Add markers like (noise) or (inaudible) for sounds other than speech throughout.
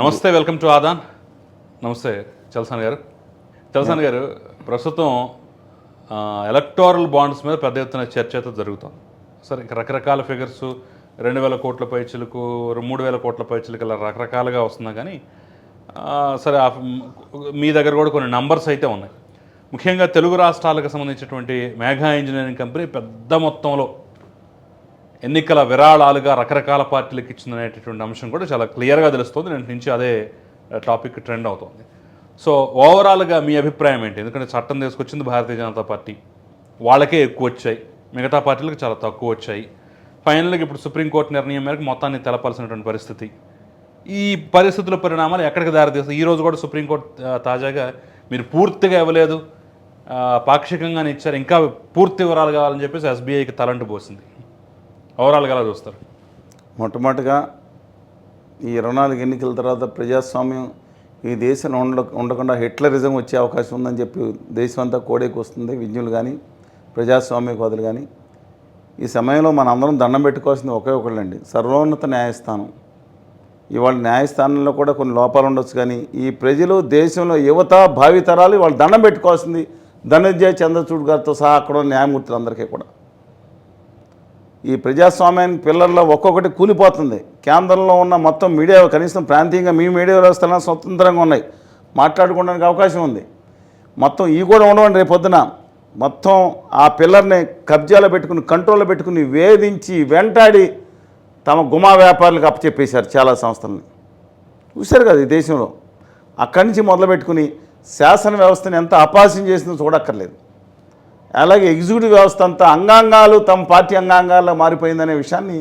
నమస్తే welcome to Aadan. నమస్తే చల్సాన్ గారు. చల్సాన్ గారు ప్రస్తుతం ఎలక్టోరల్ బాండ్స్ మీద పెద్ద ఎత్తున చర్చ అయితే జరుగుతుంది. సరే ఇంకా రకరకాల ఫిగర్స్ రెండు వేల కోట్ల పైచులకు మూడు వేల కోట్ల పైచులకు ఇలా రకరకాలుగా వస్తున్నా కానీ సరే మీ దగ్గర కూడా కొన్ని నంబర్స్ అయితే ఉన్నాయి. ముఖ్యంగా తెలుగు రాష్ట్రాలకు సంబంధించినటువంటి మేఘా ఇంజనీరింగ్ కంపెనీ పెద్ద మొత్తంలో ఎన్నికల విరాళాలుగా రకరకాల పార్టీలకు ఇచ్చిందనేటటువంటి అంశం కూడా చాలా క్లియర్గా తెలుస్తుంది. నేను నుంచి అదే టాపిక్ ట్రెండ్ అవుతుంది. సో ఓవరాల్గా మీ అభిప్రాయం ఏంటి? ఎందుకంటే చట్టం తీసుకొచ్చింది భారతీయ జనతా పార్టీ. వాళ్ళకే ఎక్కువ వచ్చాయి. మిగతా పార్టీలకు చాలా తక్కువ వచ్చాయి. ఫైనల్గా ఇప్పుడు సుప్రీంకోర్టు నిర్ణయం మేరకు మొత్తాన్ని తెలపాల్సినటువంటి పరిస్థితి. ఈ పరిస్థితుల పరిణామాలు ఎక్కడికి దారితీస్తాయి? ఈ రోజు కూడా సుప్రీంకోర్టు తాజాగా మీరు పూర్తిగా ఇవ్వలేదు. పాక్షికంగానే ఇచ్చారు. ఇంకా పూర్తి వివరాలు కావాలని చెప్పేసి ఎస్బీఐకి తలంటు పోసింది. ఓవరాల్గా ఎలా చూస్తారు? మొట్టమొదటిగా ఈ ఇరవై నాలుగు ఎన్నికల తర్వాత ప్రజాస్వామ్యం ఈ దేశంలో ఉండ ఉండకుండా హిట్లరిజం వచ్చే అవకాశం ఉందని చెప్పి దేశం అంతా కోడేకి వస్తుంది విజ్ఞులు కానీ ప్రజాస్వామ్యవాదులు కానీ. ఈ సమయంలో మన అందరం దండం పెట్టుకోవాల్సింది ఒకే ఒకళ్ళండి సర్వోన్నత న్యాయస్థానం. ఇవాళ న్యాయస్థానంలో కూడా కొన్ని లోపాలు ఉండొచ్చు కానీ ఈ ప్రజలు దేశంలో యువత భావితరాలు వాళ్ళు దండం పెట్టుకోవాల్సింది ధనంజయ చంద్రచూడ్ గారితో సహా అక్కడ న్యాయమూర్తులు న్యాయమూర్తులందరికీ కూడా. ఈ ప్రజాస్వామ్యానికి పిల్లల్లో ఒక్కొక్కటి కూలిపోతుంది. కేంద్రంలో ఉన్న మొత్తం మీడియా కనీసం ప్రాంతీయంగా మీ మీడియా వ్యవస్థలను స్వతంత్రంగా ఉన్నాయి. మాట్లాడుకోవడానికి అవకాశం ఉంది. మొత్తం ఈ కూడా ఉండవండి రేపు పొద్దున. మొత్తం ఆ పిల్లర్ని కబ్జాలో పెట్టుకుని కంట్రోల్లో పెట్టుకుని వేధించి వెంటాడి తమ గుమా వ్యాపారులకు అప్పచెప్పేశారు చాలా సంస్థల్ని. చూశారు కదా ఈ దేశంలో. అక్కడి నుంచి మొదలుపెట్టుకుని శాసన వ్యవస్థని ఎంత అపాసం చేసిందో చూడక్కర్లేదు. అలాగే ఎగ్జిక్యూటివ్ వ్యవస్థ అంతా అంగాంగాలు తమ పార్టీ అంగాంగాల్లో మారిపోయిందనే విషయాన్ని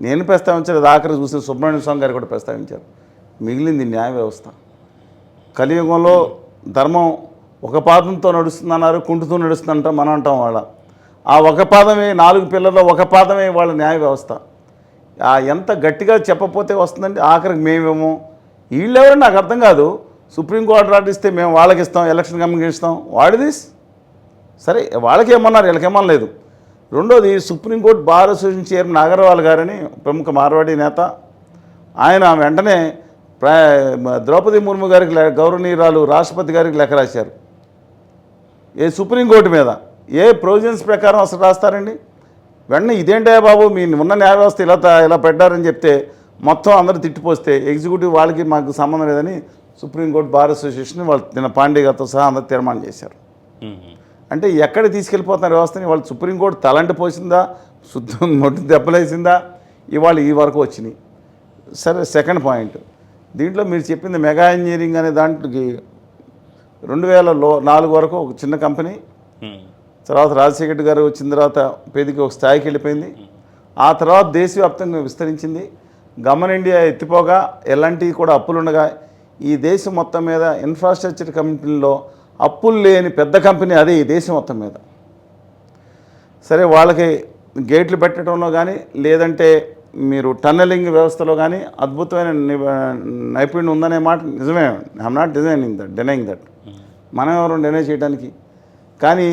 నేను ప్రస్తావించలేదు. ఆఖరి చూసిన సుబ్రహ్మణ్య స్వామి గారు కూడా ప్రస్తావించారు. మిగిలింది న్యాయ వ్యవస్థ. కలియుగంలో ధర్మం ఒక పాదంతో నడుస్తుందన్నారు కుంటుతూ నడుస్తుందంటాం మనం అంటాం వాళ్ళ. ఆ ఒక పాదమే నాలుగు పిల్లల్లో ఒక పాదమే వాళ్ళ న్యాయ వ్యవస్థ. ఆ ఎంత గట్టిగా చెప్పపోతే వస్తుందండి? ఆఖరికి మేమేమో? వీళ్ళెవరో నాకు అర్థం కాదు. సుప్రీంకోర్టు ఆర్డర్ ఇస్తే మేము వాళ్ళకి ఇస్తాం ఎలక్షన్ కమిషన్ ఇస్తాం. వాడిదిస్ సరే వాళ్ళకి ఏమన్నారు? లేదు. రెండోది supreme court bar association chairman Agarwal గారని ప్రముఖ మార్వాడి నేత. ఆయన వెంటనే ప్ర- ద్రౌపది ముర్ము గారికి గౌరవనీయురాలు రాష్ట్రపతి గారికి లెక్క రాశారు. ఏ సుప్రీంకోర్టు మీద? ఏ ప్రొవిజన్స్ ప్రకారం అసలు రాస్తారండి? వెంటనే ఇదేంటయ్యా బాబు మీ ఉన్న న్యాయ వ్యవస్థ ఇలా ఇలా పెట్టారని చెప్తే మొత్తం అందరూ తిట్టిపోస్తే ఎగ్జిక్యూటివ్ వాళ్ళకి మాకు సంబంధం లేదని సుప్రీంకోర్టు బార్ అసోసియేషన్ వాళ్ళు నిన్న పాండే గారితో సహా అందరూ తీర్మానం చేశారు. అంటే ఎక్కడ తీసుకెళ్ళిపోతున్నారు వ్యవస్థని వాళ్ళు సుప్రీంకోర్టు తలంటి పోసిందా శుద్ధం మొట్టు దెబ్బలేసిందా? ఇవాళ ఈ వరకు వచ్చినాయి. సరే సెకండ్ పాయింట్. దీంట్లో మీరు చెప్పింది మెగా ఇంజనీరింగ్ అనే దాంట్లోకి రెండు వేల లో నాలుగు వరకు ఒక చిన్న కంపెనీ తర్వాత రాజశేఖర్ గారు వచ్చిన తర్వాత పేదికి ఒక స్థాయికి వెళ్ళిపోయింది. ఆ తర్వాత దేశవ్యాప్తంగా విస్తరించింది. గమన్ ఇండియా ఎత్తిపోగా ఎలాంటివి కూడా అప్పులు ఉండగా ఈ దేశం మొత్తం మీద ఇన్ఫ్రాస్ట్రక్చర్ కంపెనీలో అప్పులు లేని పెద్ద కంపెనీ అదే ఈ దేశం మొత్తం మీద. సరే వాళ్ళకి గేట్లు పెట్టడంలో కానీ లేదంటే మీరు టన్నలింగ్ వ్యవస్థలో కానీ అద్భుతమైన నైపుణ్యం ఉందనే మాట నిజమే. I'm not designing that denying that మనం ఎవరు డినై చేయడానికి కానీ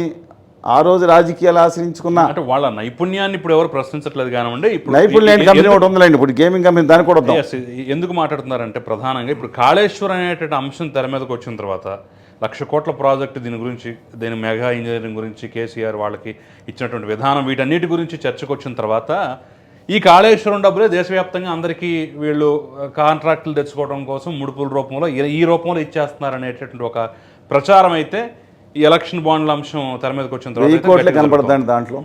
ఆ రోజు రాజకీయాలు ఆశ్రయించుకున్న అంటే వాళ్ళ నైపుణ్యాన్ని ఇప్పుడు ఎవరు ప్రశ్నించట్లేదు కానివ్వండి ఇప్పుడు నైపుణ్యం కంపెనీ ఒకటి ఉందిలేండి ఇప్పుడు గేమింగ్ కంపెనీ దానికి కూడా ఎందుకు మాట్లాడుతున్నారంటే ప్రధానంగా ఇప్పుడు కాళేశ్వరం అనేటువంటి అంశం తెర మీదకి వచ్చిన తర్వాత లక్ష కోట్ల ప్రాజెక్టు దీని గురించి దీని మెగా ఇంజనీరింగ్ గురించి కేసీఆర్ వాళ్ళకి ఇచ్చినటువంటి విధానం వీటన్నిటి గురించి చర్చకు వచ్చిన తర్వాత ఈ కాళేశ్వరం డబ్బులే దేశవ్యాప్తంగా అందరికీ వీళ్ళు కాంట్రాక్టులు తెచ్చుకోవడం కోసం ముడుపుల రూపంలో ఈ- ఈ రూపంలో ఇచ్చేస్తున్నారు అనేటటువంటి ఒక ప్రచారం అయితే ఈ ఎలక్షన్ బాండ్ల అంశం తెర మీదకి వచ్చిన తర్వాత వెయ్యి కోట్లే గట్టిగా కనపడదండి దాంట్లో.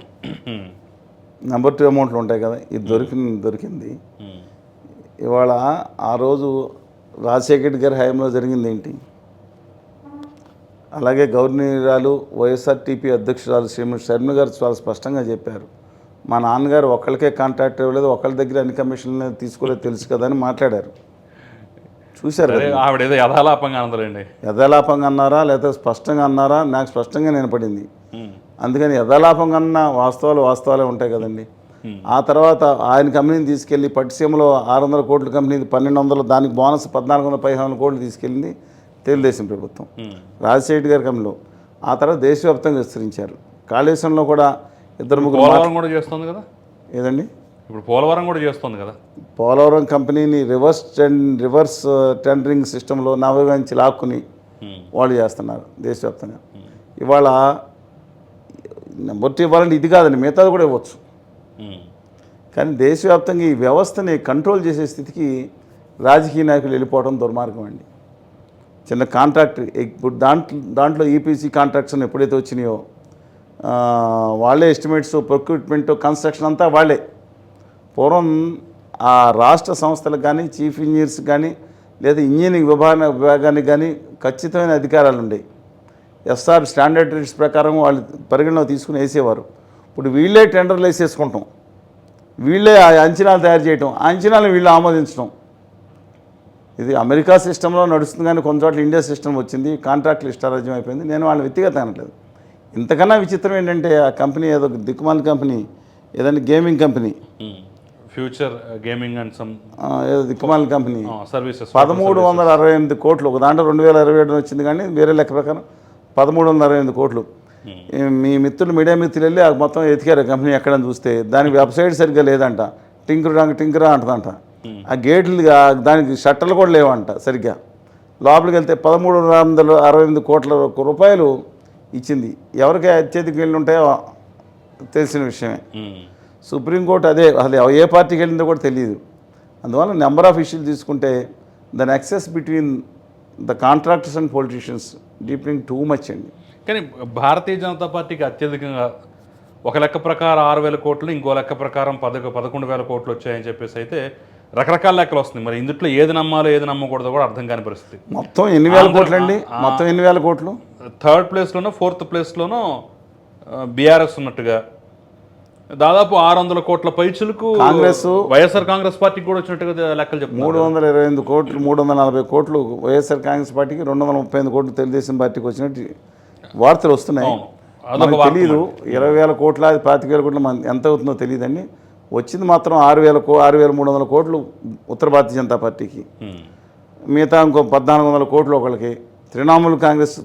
నెంబర్ టూ అమౌంట్లు ఉంటాయి కదా ఇది దొరికింది దొరికింది. ఉమ్. ఇవాళ ఆ రోజు రాజశేఖర్ గారి హయాంలో జరిగింది ఏంటి? అలాగే గవర్నీరాలు వైఎస్ఆర్టీపీ అధ్యక్షురాలు శ్రీమతి శర్మ గారు చాలా స్పష్టంగా చెప్పారు. మా నాన్నగారు ఒకళ్ళకే కాంట్రాక్ట్ ఇవ్వలేదు ఒకళ్ళ దగ్గర అన్ని కమిషన్లు తీసుకోలేదు తెలుసు కదా అని మాట్లాడారు. చూశారు ఆవిడ ఏదో యథాలాపంగా అందలేండి యథాలాపంగా అన్నారా లేదా స్పష్టంగా అన్నారా? నాకు స్పష్టంగా వినపడింది. అందుకని యథాలాపంగా అన్న వాస్తవాలు వాస్తవాలే ఉంటాయి కదండి. ఆ తర్వాత ఆయన కంపెనీని తీసుకెళ్ళి పట్టిసీమలో ఆరు వందల కోట్ల కంపెనీ పన్నెండు వందలు దానికి బోనస్ పద్నాలుగు వందల పదిహేను వందల కోట్లు తీసుకెళ్ళింది తెలుగుదేశం ప్రభుత్వం. రాజశేఖర్ గారి కంపెనీలో. ఆ తర్వాత దేశవ్యాప్తంగా విస్తరించారు. కాళేశ్వరంలో కూడా ఇద్దరు ముగ్గురు కూడా చేస్తుంది కదా? ఏదండి? ఇప్పుడు పోలవరం కూడా చేస్తుంది కదా. పోలవరం కంపెనీని రివర్స్ టెన్ రివర్స్ టెండరింగ్ సిస్టంలో నవగాంచి లాక్కుని వాళ్ళు చేస్తున్నారు దేశవ్యాప్తంగా. ఇవాళ నెంబర్ టూ ఇవ్వాలంటే ఇది కాదండి మిగతాది కూడా ఇవ్వచ్చు. కానీ దేశవ్యాప్తంగా ఈ వ్యవస్థని కంట్రోల్ చేసే స్థితికి రాజకీయ నాయకులు వెళ్ళిపోవడం దుర్మార్గం అండి. చిన్న కాంట్రాక్ట్ ఇప్పుడు దాంట్లో దాంట్లో ఈపీసీ కాంట్రాక్ట్స్ ఎప్పుడైతే వచ్చినాయో వాళ్ళే ఎస్టిమేట్స్ ప్రొక్యూట్మెంట్ కన్స్ట్రక్షన్ అంతా వాళ్ళే. పూర్వం ఆ రాష్ట్ర సంస్థలకు కానీ చీఫ్ ఇంజనీర్స్ కానీ లేదా ఇంజనీరింగ్ విభాగ విభాగానికి కానీ ఖచ్చితమైన అధికారాలు ఉండేవి. ఎస్ఆర్ స్టాండర్డ్ రేట్స్ ప్రకారం వాళ్ళు పరిగణలో తీసుకుని వేసేవారు. ఇప్పుడు వీళ్ళే టెండర్లు వేసేసుకుంటాం. వీళ్ళే ఆ అంచనాలు తయారు చేయటం ఆ అంచనాలు వీళ్ళు ఆమోదించడం ఇది అమెరికా సిస్టంలో నడుస్తుంది కానీ కొన్ని చోట్ల ఇండియా సిస్టమ్ వచ్చింది కాంట్రాక్ట్లు ఇష్టారాజ్యం అయిపోయింది. నేను వాళ్ళ వ్యక్తిగత అనట్లేదు. ఇంతకన్నా విచిత్రం ఏంటంటే ఆ కంపెనీ ఏదో దిక్కుమాల కంపెనీ ఏదైనా gaming company. Future gaming and some దిక్కుమాల కంపెనీ. సర్వీసెస్ పదమూడు వందల అరవై ఎనిమిది కోట్లు. ఒక దాంట్లో రెండు వేల ఇరవై ఏడు వచ్చింది కానీ వేరే లెక్క ప్రకారం పదమూడు వందల అరవై ఎనిమిది కోట్లు. ఈ మీ మిత్రులు మీడియా మిత్రులు వెళ్ళి ఆ మొత్తం ఎతికారు కంపెనీ ఎక్కడని చూస్తే. దానికి వెబ్సైట్ సరిగ్గా లేదంట. టింకర్ టింకరా అంటదంట. ఆ గేట్లు దానికి షట్టర్లు కూడా లేవంట సరిగ్గా. లోపలికి వెళ్తే పదమూడు వందల అరవై ఎనిమిది కోట్ల రూపాయలు ఇచ్చింది. ఎవరికి అత్యధిక వెళ్ళి ఉంటాయో తెలిసిన విషయమే. సుప్రీంకోర్టు అదే అసలు ఏ పార్టీకి వెళ్ళిందో కూడా తెలియదు అందువల్ల నెంబర్ ఆఫ్ ఇష్యూలు తీసుకుంటే దాని access between the contractors and politicians dipping too much అండి. కానీ భారతీయ జనతా పార్టీకి అత్యధికంగా ఒక లెక్క ప్రకారం ఆరు వేల కోట్లు ఇంకో లెక్క ప్రకారం పదకొ పదకొండు వేల కోట్లు వచ్చాయని చెప్పేసి అయితే రకరకాల లెక్కలు వస్తుంది మరి ఇందుట్లో ఏది నమ్మాలో ఏది నమ్మకూడదో కూడా అర్థం కాని పరిస్థితి. మొత్తం ఎన్ని వేల కోట్లు అండి మొత్తం ఎన్ని వేల కోట్లు? థర్డ్ ప్లేస్లోనో ఫోర్త్ ప్లేస్లోనో బీఆర్ఎస్ ఉన్నట్టుగా దాదాపు ఆరు వందల కోట్ల పైచులకు కాంగ్రెస్ వైఎస్ఆర్ కాంగ్రెస్ పార్టీకి కూడా వచ్చినట్టుగా లెక్కలు చెప్తున్నారు. మూడు వందల ఇరవై ఎనిమిది కోట్లు మూడు వందల నలభై కోట్లు వైఎస్ఆర్ కాంగ్రెస్ పార్టీకి రెండు వందల ముప్పై ఎనిమిది కోట్లు తెలుగుదేశం పార్టీకి వచ్చినట్టు వార్తలు వస్తున్నాయి. మనకు తెలియదు ఇరవై వేల కోట్ల పాతిక వేల కోట్ల ఎంత అవుతుందో తెలియదండి. వచ్చింది మాత్రం ఆరు వేల కో ఆరు వేల మూడు వందల కోట్లు ఉత్తర భారతీయ జనతా పార్టీకి. మిగతా ఇంకో పద్నాలుగు వందల కోట్లు ఒకళ్ళకి. తృణమూల్ కాంగ్రెస్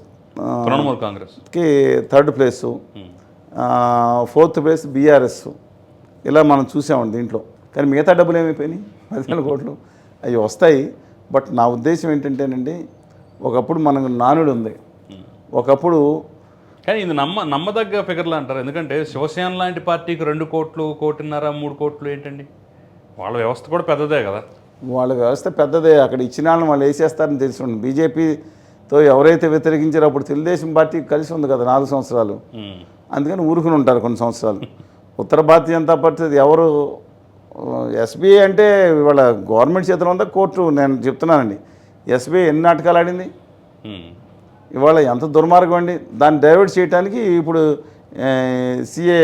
తృణమూల్ కాంగ్రెస్. కి third place. Fourth place BRS. ఇలా మనం చూసామండి దీంట్లో. కానీ మిగతా డబ్బులు ఏమైపోయినాయి? పదివేల కోట్లు. అవి వస్తాయి. బట్ నా ఉద్దేశం ఏంటంటేనండి ఒకప్పుడు మనకు నానుడు ఉంది. ఒకప్పుడు కానీ ఇది నమ్మ నమ్మదగ్గ ఫిగర్లు అంటారు. ఎందుకంటే శివసేన లాంటి పార్టీకి రెండు కోట్లు కోటిన్నర మూడు కోట్లు ఏంటండి? వాళ్ళ వ్యవస్థ కూడా పెద్దదే కదా. వాళ్ళ వ్యవస్థ పెద్దదే. అక్కడ ఇచ్చిన వాళ్ళని వాళ్ళు వేసేస్తారని తెలిసి ఉంది బీజేపీతో ఎవరైతే వ్యతిరేకించారో అప్పుడు తెలుగుదేశం పార్టీ కలిసి ఉంది కదా నాలుగు సంవత్సరాలు. ఉమ్. అందుకని ఊరుకుని ఉంటారు కొన్ని సంవత్సరాలు. ఉత్తర భారతీయ జనతా పార్టీ ఎవరు ఎస్బీఐ అంటే ఇవాళ గవర్నమెంట్ చేతిలో ఉందా కోర్టు? నేను చెప్తున్నానండి. ఎస్బీఐ ఎన్ని నాటకాలు ఆడింది. ఇవాళ ఎంత దుర్మార్గం అండి. దాన్ని డైవర్ట్ చేయడానికి ఇప్పుడు సిఏ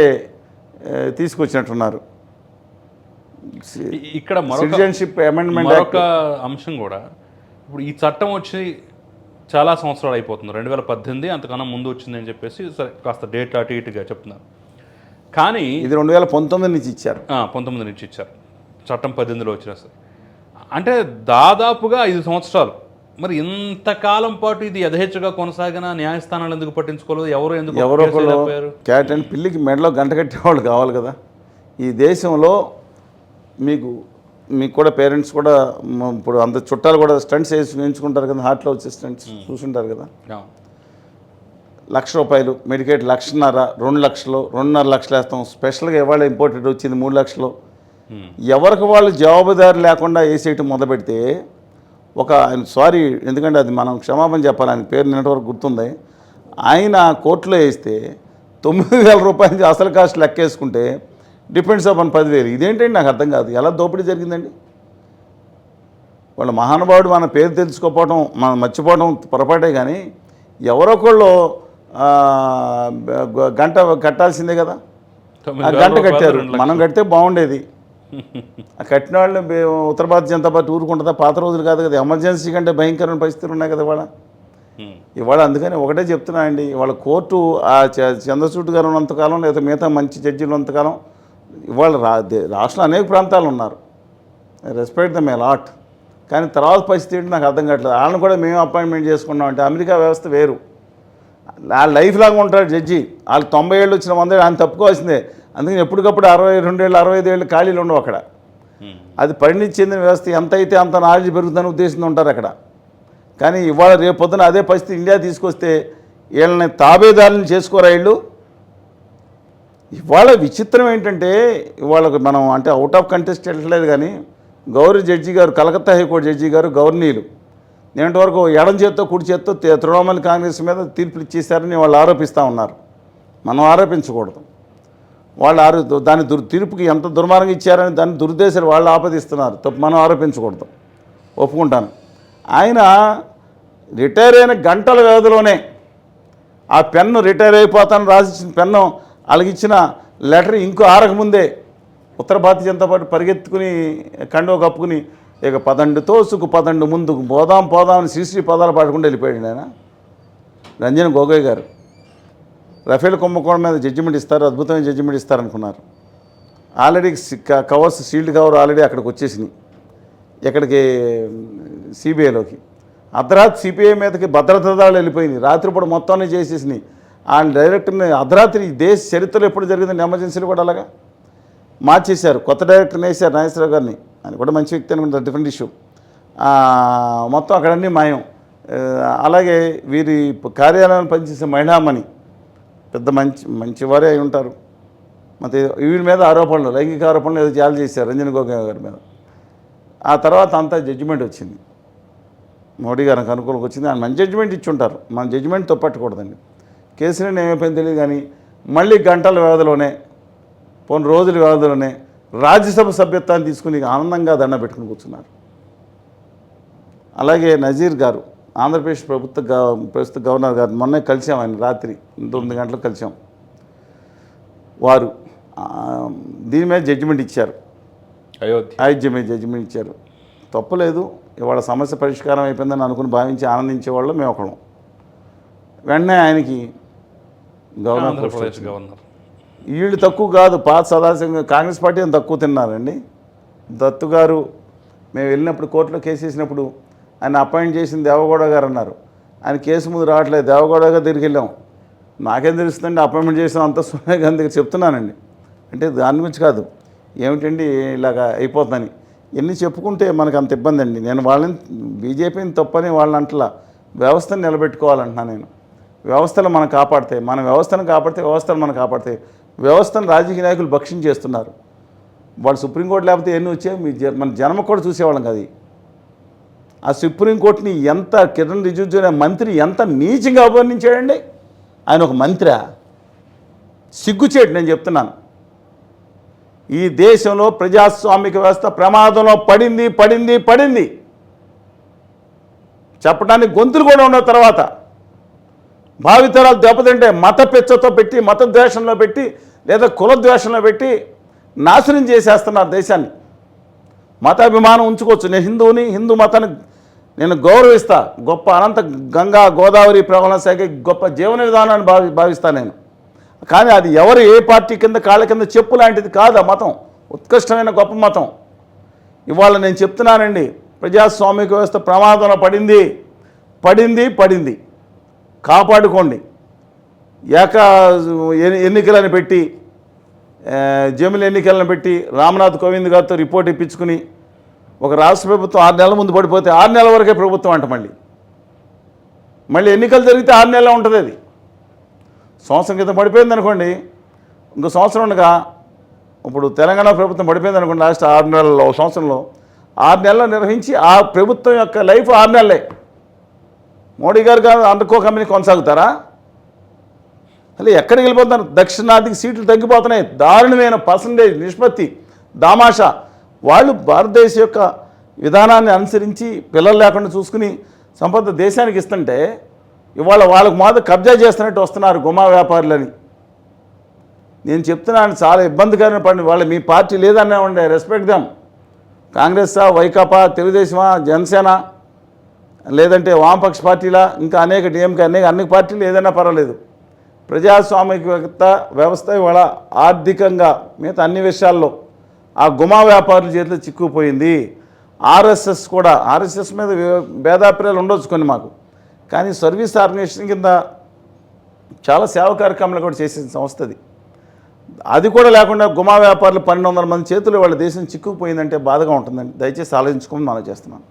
తీసుకొచ్చినట్టున్నారు. ఇక్కడ సిటిజన్షిప్ అమెండ్మెంట్ అంశం కూడా ఇప్పుడు ఈ చట్టం వచ్చి చాలా సంవత్సరాలు అయిపోతుంది. రెండు వేల పద్దెనిమిది అంతకన్నా ముందు వచ్చింది అని చెప్పేసి సరే కాస్త డేట్ అటు ఇటుగా చెప్తున్నారు. కానీ ఇది రెండు వేల పంతొమ్మిది నుంచి ఇచ్చారు. పంతొమ్మిది నుంచి ఇచ్చారు. చట్టం పద్దెనిమిదిలో వచ్చిన సరే. అంటే దాదాపుగా ఐదు సంవత్సరాలు. మరి ఇంతకాలం పాటు ఇది యథేచ్ఛగా కొనసాగిన న్యాయస్థానాలు ఎందుకు పట్టించుకోలేదు? ఎవరు ఎందుకు ఎవరో? క్యాట్ అండ్ పిల్లికి మెడలో గంట కట్టేవాళ్ళు కావాలి కదా. ఈ దేశంలో మీకు మీకు కూడా పేరెంట్స్ కూడా ఇప్పుడు అంత చుట్టాలు కూడా స్టంట్స్ వేసి వేయించుకుంటారు కదా హార్ట్లో వచ్చే స్టంట్స్ చూసుంటారు కదా. లక్ష రూపాయలు మెడికేట్ లక్షన్నర రెండు లక్షలు రెండున్నర లక్షలు వేస్తాం. స్పెషల్గా ఇవాళ ఇంపోర్టెడ్ వచ్చింది మూడు లక్షలు. ఉమ్, ఎవరికి వాళ్ళు జవాబుదారి లేకుండా వేసేయటం మొదలుపెడితే ఒక సారీ ఎందుకంటే అది మనం క్షమాపణ చెప్పాలి ఆయన పేరు నిన్నటి వరకు గుర్తుంది. ఆయన కోర్టులో వేస్తే తొమ్మిది వేల రూపాయల అసలు కాస్ట్ లెక్కేసుకుంటే డిపెండ్స్ అపాన్ పదివేలు. ఇదేంటండి? నాకు అర్థం కాదు. ఎలా దోపిడీ జరిగిందండి? వాళ్ళ మహానుభావుడు మన పేరు తెలుసుకోకపోవడం మనం మర్చిపోవడం పొరపాటే కానీ ఎవరొకళ్ళు గంట కట్టాల్సిందే కదా? గంట కట్టారు. మనం కడితే బాగుండేది. (laughs) ఆ కట్టిన వాళ్ళు ఉత్తర భారతీయ జనతా పార్టీ ఊరుకుంటుందా? పాత రోజులు కాదు కదా. ఎమర్జెన్సీ కంటే భయంకరమైన పరిస్థితులు ఉన్నాయి కదా ఇవాళ. ఇవాళ అందుకని ఒకటే చెప్తున్నా అండి. ఇవాళ కోర్టు ఆ చంద్రచూడ్ గారు ఉన్నంతకాలం లేదా మిగతా మంచి జడ్జీలు ఉన్నంతకాలం ఇవాళ రా రాష్ట్రంలో అనేక ప్రాంతాలు ఉన్నారు. రెస్పెక్ట్ దమ్ లాట్ కానీ తర్వాత పరిస్థితి ఏంటి నాకు అర్థం కావట్లేదు. వాళ్ళని కూడా మేము అపాయింట్మెంట్ చేసుకున్నాం అంటే అమెరికా వ్యవస్థ వేరు. ఆ లైఫ్ లాగా ఉంటాడు జడ్జి. వాళ్ళకి తొంభై ఏళ్ళు వచ్చిన వంద ఆయన తప్పుకోవాల్సిందే. అందుకని ఎప్పటికప్పుడు అరవై రెండేళ్ళు అరవై ఐదేళ్ళు ఖాళీలు ఉండవు అక్కడ. అది పరిణితి చెందిన వ్యవస్థ. ఎంత అయితే అంత నాలెడ్జ్ పెరుగుతుందని ఉద్దేశంతో ఉంటారు అక్కడ. కానీ ఇవాళ రేపు పొద్దున అదే పరిస్థితి ఇండియా తీసుకొస్తే వీళ్ళని తాబేదారులను చేసుకోరా వీళ్ళు? ఇవాళ విచిత్రం ఏంటంటే ఇవాళ మనం అంటే అవుట్ ఆఫ్ కంటెస్ట్ వెళ్ళలేదు కానీ గౌరీ జడ్జి గారు కలకత్తా హైకోర్టు జడ్జి గారు గవర్నీలు నేటి వరకు ఎడం చేత్తో కుడి చేత్తో తే- తృణమూల్ కాంగ్రెస్ మీద తీర్పులు ఇచ్చేశారని వాళ్ళు ఆరోపిస్తూ ఉన్నారు. మనం ఆరోపించకూడదు. వాళ్ళు ఆరో దాని దుర్ తీర్పుకి ఎంత దుర్మార్గం ఇచ్చారని దాన్ని దురుద్దేశాలు వాళ్ళు ఆపదిస్తున్నారు. తప్పు మనం ఆరోపించకూడదు. ఒప్పుకుంటాను. ఆయన రిటైర్ అయిన గంటల వ్యవధిలోనే ఆ పెన్ను రిటైర్ అయిపోతాను రాసిచ్చిన పెన్ను వాళ్ళకిచ్చిన లెటర్ ఇంకో ఆరకముందే ఉత్తర భారతీయ జనతా పార్టీ పరిగెత్తుకుని కండవ కప్పుకుని ఇక పదండు తోసుకు పదండు ముందుకు పోదాం పోదాం అని శ్రీశ్రీ పదాలు పాడుకుంటూ వెళ్ళిపోయాడు ఆయన. రంజన్ గొగోయ్ గారు. రఫేల్ కుంభకోణం మీద జడ్జిమెంట్ ఇస్తారు అద్భుతమైన జడ్జిమెంట్ ఇస్తారు అనుకున్నారు. ఆల్రెడీ క- కవర్స్ షీల్డ్ కవర్ ఆల్రెడీ అక్కడికి వచ్చేసినాయి. ఎక్కడికి సిబిఐలోకి అర్ధరాత్రి సిపిఐ మీదకి భద్రతా దాడులు వెళ్ళిపోయింది రాత్రిపూట మొత్తాన్ని చేసేసినాయి. ఆయన డైరెక్టర్ని అర్ధరాత్రి దేశ చరిత్రలో ఎప్పుడు జరిగింది ఎమర్జెన్సీలు కూడా అలాగా? మార్చేశారు. కొత్త డైరెక్టర్ని వేసారు నాగేశ్వరరావు గారిని. ఆయన కూడా మంచి వ్యక్తి అనుకుంటారు డిఫరెంట్ ఇష్యూ. మొత్తం అక్కడన్నీ మాయం. అలాగే వీరి కార్యాలయం పనిచేసే మహిళామణి పెద్ద మంచి మంచివారే అయి ఉంటారు. మత వీడి మీద ఆరోపణలు లైంగిక ఆరోపణలు ఏదో చాలా చేశారు రంజన్ గోగా గారి మీద. ఆ తర్వాత అంతా జడ్జిమెంట్ వచ్చింది. మోడీ గారికి అనుకూలంగా వచ్చింది. ఆయన మంచి జడ్జిమెంట్ ఇచ్చి ఉంటారు. మన జడ్జిమెంట్తో పట్టకూడదండి కేసులను ఏమైపోయింది తెలియదు కానీ మళ్ళీ గంటల వ్యవధిలోనే పోని రోజుల వ్యవధిలోనే రాజ్యసభ సభ్యత్వాన్ని తీసుకుని ఆనందంగా దండ పెట్టుకుని కూర్చున్నారు. అలాగే నజీర్ గారు ఆంధ్రప్రదేశ్ ప్రభుత్వ ప్రస్తుత గవర్నర్ గారు మొన్నే కలిసాం ఆయన రాత్రి తొమ్మిది గంటలకు కలిసాం. వారు దీని మీద జడ్జిమెంట్ ఇచ్చారు. అయోధ్య. అయోధ్య మీద జడ్జిమెంట్ ఇచ్చారు. తప్పులేదు ఇవాళ సమస్య పరిష్కారం అయిపోయిందని అనుకుని భావించి ఆనందించే వాళ్ళు మేము ఒకళ్ళం. వెంటనే ఆయనకి గవర్నర్ ఆంధ్రప్రదేశ్. గవర్నర్. వీళ్ళు తక్కువ కాదు పాత సదాశివ కాంగ్రెస్ పార్టీ అని తక్కువ తిన్నారండి? దత్తు గారు మేము వెళ్ళినప్పుడు కోర్టులో కేసు వేసినప్పుడు ఆయన అపాయింట్ చేసిన దేవగౌడ గారు అన్నారు. ఆయన కేసు ముందు రావట్లేదు దేవగౌడ గారు దగ్గరికి వెళ్ళాం. నాకేం తెలుస్తుందండి అపాయింట్మెంట్ చేసిన అంత సోనియా గాంధీ దగ్గర చెప్తున్నానండి. అంటే దాని గురించి కాదు. ఏమిటండి ఇలాగా అయిపోతుందని. ఎన్ని చెప్పుకుంటే మనకు అంత ఇబ్బంది అండి నేను వాళ్ళని బీజేపీని తప్పని వాళ్ళని అంటలా వ్యవస్థను నిలబెట్టుకోవాలంటున్నా నేను. వ్యవస్థలు మనం కాపాడతాయి. మన వ్యవస్థను కాపాడితే వ్యవస్థలు మనం కాపాడతాయి. వ్యవస్థను రాజకీయ నాయకులు భక్షించేస్తున్నారు వాళ్ళు సుప్రీంకోర్టు లేకపోతే ఎన్ని వచ్చాయి? మీ మన జన్మ కూడా చూసేవాళ్ళం కదా. ఆ సుప్రీంకోర్టుని ఎంత కిరణ్ రిజిజు అనే మంత్రి ఎంత నీచంగా అభివర్ణించాడండి? ఆయన ఒక మంత్రి. సిగ్గుచేటు నేను చెప్తున్నాను. ఈ దేశంలో ప్రజాస్వామిక వ్యవస్థ ప్రమాదంలో పడింది పడింది పడింది. చెప్పడానికి గొంతులు కూడా ఉన్న తర్వాత. భావితరాలు దెబ్బతింటే మత పెచ్చతో పెట్టి మత ద్వేషంలో పెట్టి లేదా కుల ద్వేషంలో పెట్టి నాశనం చేసేస్తున్నారు దేశాన్ని. మతాభిమానం ఉంచుకోవచ్చు. నేను హిందువుని హిందూ మతాన్ని నేను గౌరవిస్తా. గొప్ప అనంత గంగా గోదావరి ప్రవహణ శాఖ గొప్ప జీవన విధానాన్ని భావి భావిస్తా నేను. కానీ అది ఎవరు ఏ పార్టీ కింద కాళ్ళ కింద చెప్పు లాంటిది కాదు ఆ మతం. ఉత్కృష్టమైన గొప్ప మతం. ఇవాళ నేను చెప్తున్నానండి ప్రజాస్వామిక వ్యవస్థ ప్రమాదంలో పడింది. పడింది పడింది. కాపాడుకోండి. ఏక ఎన్ని- ఎన్నికలను పెట్టి జమిల ఎన్నికలను పెట్టి రామ్నాథ్ కోవింద్ గారితో రిపోర్ట్ ఇప్పించుకుని ఒక రాష్ట్ర ప్రభుత్వం ఆరు నెలల ముందు పడిపోతే ఆరు నెలల వరకే ప్రభుత్వం అంట మళ్ళీ. మళ్ళీ ఎన్నికలు జరిగితే ఆరు నెలలు ఉంటుంది అది. సంవత్సరం క్రితం పడిపోయింది అనుకోండి ఇంకో సంవత్సరం ఉండగా ఇప్పుడు తెలంగాణ ప్రభుత్వం పడిపోయింది అనుకోండి లాస్ట్ ఆరు నెలల్లో సంవత్సరంలో ఆరు నెలలు నిర్వహించి ఆ ప్రభుత్వం యొక్క లైఫ్ ఆరు నెలలే. మోడీ గారు గారు అందుకో కంపెనీ కొనసాగుతారా? అసలు ఎక్కడికి వెళ్ళిపోతున్నారు దక్షిణాదికి సీట్లు తగ్గిపోతున్నాయి. దారుణమైన పర్సంటేజ్ నిష్పత్తి దామాషా. వాళ్ళు భారతదేశం యొక్క విధానాన్ని అనుసరించి పిల్లలు లేకుండా చూసుకుని సంపద దేశానికి ఇస్తుంటే ఇవాళ వాళ్ళకు మాత్రం కబ్జా చేస్తున్నట్టు వస్తున్నారు గుమా వ్యాపారులని. నేను చెప్తున్నాను చాలా ఇబ్బందికరమైన పని. వాళ్ళ మీ పార్టీ లేదనే ఉండే రెస్పెక్ట్ దాం కాంగ్రెసా వైకాపా తెలుగుదేశమా జనసేన లేదంటే వామపక్ష పార్టీలా ఇంకా అనేక డిఎంకే అనేక అన్ని పార్టీలు ఏదైనా పర్వాలేదు. ప్రజాస్వామికత వ్యవస్థ ఇవాళ ఆర్థికంగా మిగతా అన్ని విషయాల్లో ఆ గుమా వ్యాపారుల చేతిలో చిక్కుపోయింది ఆర్ఎస్ఎస్ కూడా ఆర్ఎస్ఎస్ మీద భేదాభిప్రాయాలు ఉండొచ్చు కొన్ని మాకు. కానీ సర్వీస్ ఆర్గనైజేషన్ కింద చాలా సేవ కార్యక్రమాలు కూడా చేసిన సంస్థ అది. అది కూడా లేకుండా గుమా వ్యాపారులు పన్నెండు వందల మంది చేతులు వాళ్ళ దేశం చిక్కుకుపోయిందంటే బాధగా ఉంటుందండి. దయచేసి ఆలోచించుకోమని మనం చేస్తున్నాను